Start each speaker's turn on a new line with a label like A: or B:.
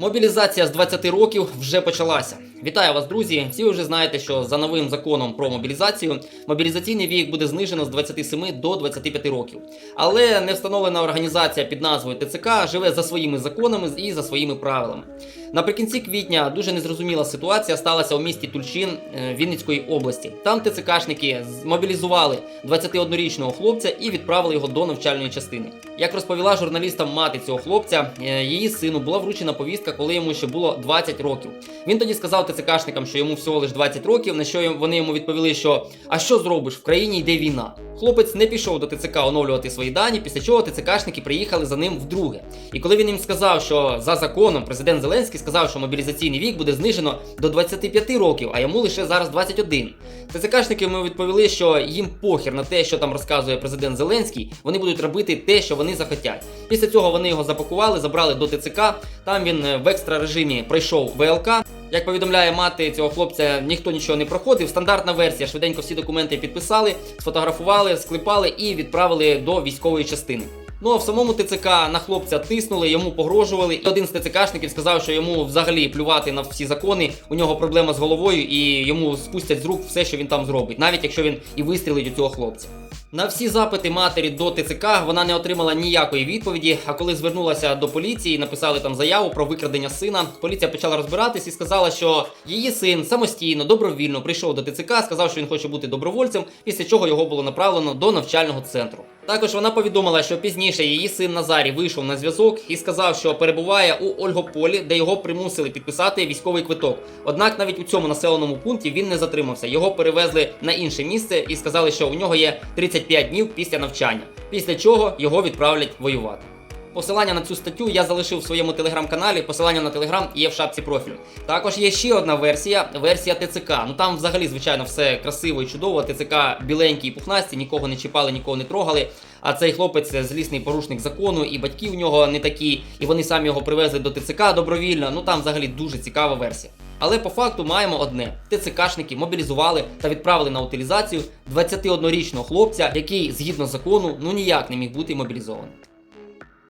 A: Мобілізація з 20 років вже почалася. Вітаю вас, друзі! Всі вже знаєте, що за новим законом про мобілізацію мобілізаційний вік буде знижено з 27 до 25 років. Але не встановлена організація під назвою ТЦК живе за своїми законами і за своїми правилами. Наприкінці квітня дуже незрозуміла ситуація сталася у місті Тульчин е, Вінницької області. Там ТЦКшники змобілізували 21-річного хлопця і відправили його до навчальної частини. Як розповіла журналістам мати цього хлопця, е, її сину була вручена повістка, коли йому ще було 20 років. Він тоді сказав ТЦКшникам, що йому всього лише 20 років, на що вони йому відповіли, що а що зробиш в країні йде війна. Хлопець не пішов до ТЦК оновлювати свої дані, після чого ТЦКшники приїхали за ним вдруге. І коли він їм сказав, що за законом президент Зеленський сказав, що мобілізаційний вік буде знижено до 25 років, а йому лише зараз 21. ТЦКшники йому відповіли, що їм похір на те, що там розказує президент Зеленський, вони будуть робити те, що вони захотять. Після цього вони його запакували, забрали до ТЦК. Там він е, в екстра режимі пройшов ВЛК. Як повідомляє мати цього хлопця, ніхто нічого не проходив. Стандартна версія. Швиденько всі документи підписали, сфотографували, склепали і відправили до військової частини. Ну а в самому ТЦК на хлопця тиснули, йому погрожували. І один з ТЦКшників сказав, що йому взагалі плювати на всі закони. У нього проблема з головою, і йому спустять з рук все, що він там зробить, навіть якщо він і вистрілить у цього хлопця. На всі запити матері до ТЦК вона не отримала ніякої відповіді. А коли звернулася до поліції, написали там заяву про викрадення сина. Поліція почала розбиратись і сказала, що її син самостійно, добровільно прийшов до ТЦК, сказав, що він хоче бути добровольцем, після чого його було направлено до навчального центру. Також вона повідомила, що пізніше її син Назарій вийшов на зв'язок і сказав, що перебуває у Ольгополі, де його примусили підписати військовий квиток. Однак навіть у цьому населеному пункті він не затримався. Його перевезли на інше місце і сказали, що у нього є 35 днів після навчання, після чого його відправлять воювати. Посилання на цю статтю я залишив в своєму телеграм-каналі. Посилання на телеграм є в шапці профілю. Також є ще одна версія версія ТЦК. Ну там взагалі, звичайно, все красиво і чудово. ТЦК біленькі і пухнасті, нікого не чіпали, нікого не трогали. А цей хлопець злісний порушник закону, і батьки у нього не такі, і вони самі його привезли до ТЦК добровільно. Ну там взагалі дуже цікава версія. Але по факту маємо одне: ТЦКшники мобілізували та відправили на утилізацію 21-річного хлопця, який згідно закону ну ніяк не міг бути мобілізований.